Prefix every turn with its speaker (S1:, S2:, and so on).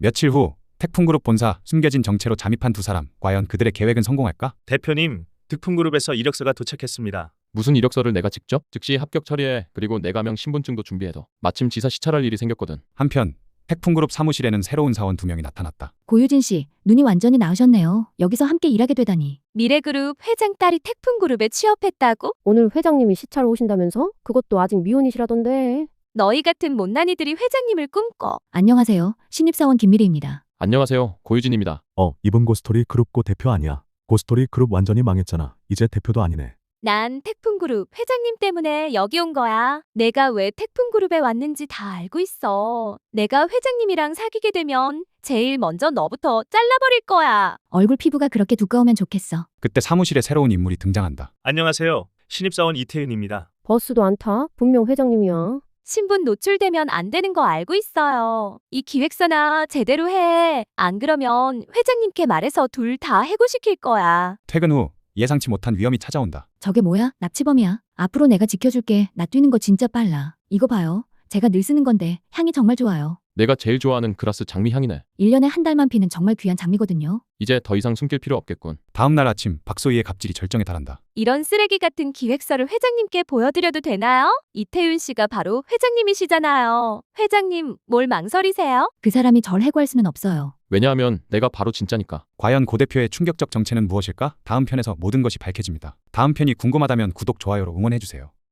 S1: 며칠 후 태풍그룹 본사 숨겨진 정체로 잠입한 두 사람. 과연 그들의 계획은 성공할까?
S2: 대표님, 득품그룹에서 이력서가 도착했습니다.
S3: 무슨 이력서를 내가 직접 즉시 합격 처리해 그리고 내 가명 신분증도 준비해둬 마침 지사 시찰할 일이 생겼거든
S1: 한편 태풍그룹 사무실에는 새로운 사원 두 명이 나타났다.
S4: 고유진 씨, 눈이 완전히 나으셨네요. 여기서 함께 일하게 되다니.
S5: 미래그룹 회장 딸이 태풍그룹에 취업했다고?
S6: 오늘 회장님이 시찰 오신다면서? 그것도 아직 미혼이시라던데.
S5: 너희 같은 못난이들이 회장님을 꿈꿔.
S4: 안녕하세요. 신입사원 김미리입니다.
S3: 안녕하세요 고유진입니다
S7: 어, 이분 고스토리 그룹 고 대표 아니야. 고스토리 그룹 완전히 망했잖아. 이제 대표도 아니네.
S5: 난 태풍그룹 회장님 때문에 여기 온 거야. 내가 왜 태풍그룹에 왔는지 다 알고 있어. 내가 회장님이랑 사귀게 되면 제일 먼저 너부터 잘라버릴 거야.
S4: 얼굴 피부가 그렇게 두꺼우면 좋겠어.
S1: 그때 사무실에 새로운 인물이 등장한다.
S2: 안녕하세요. 신입사원 이태윤입니다.
S6: 버스도 안 타? 분명 회장님이야.
S5: 신분 노출되면 안 되는 거 알고 있어요. 이 기획서나 제대로 해. 안 그러면 회장님께 말해서 둘 다 해고시킬 거야.
S1: 퇴근 후 예상치 못한 위험이 찾아온다.
S4: 저게 뭐야? 납치범이야. 앞으로 내가 지켜줄게. 나 뛰는 거 진짜 빨라. 이거 봐요. 제가 늘 쓰는 건데 향이 정말 좋아요.
S3: 내가 제일 좋아하는 그라스 장미 향이네
S4: 1년에 한 달만 피는 정말 귀한 장미거든요.
S3: 이제 더 이상 숨길 필요 없겠군
S1: 다음 날 아침 박소희의 갑질이 절정에 달한다.
S5: 이런 쓰레기 같은 기획서를 회장님께 보여드려도 되나요? 이태윤 씨가 바로 회장님이시잖아요. 회장님, 뭘 망설이세요?
S4: 그 사람이 절 해고할 수는 없어요.
S3: 왜냐하면 내가 바로 진짜니까
S1: 과연 고 대표의 충격적 정체는 무엇일까? 다음 편에서 모든 것이 밝혀집니다. 다음 편이 궁금하다면 구독, 좋아요로 응원해주세요.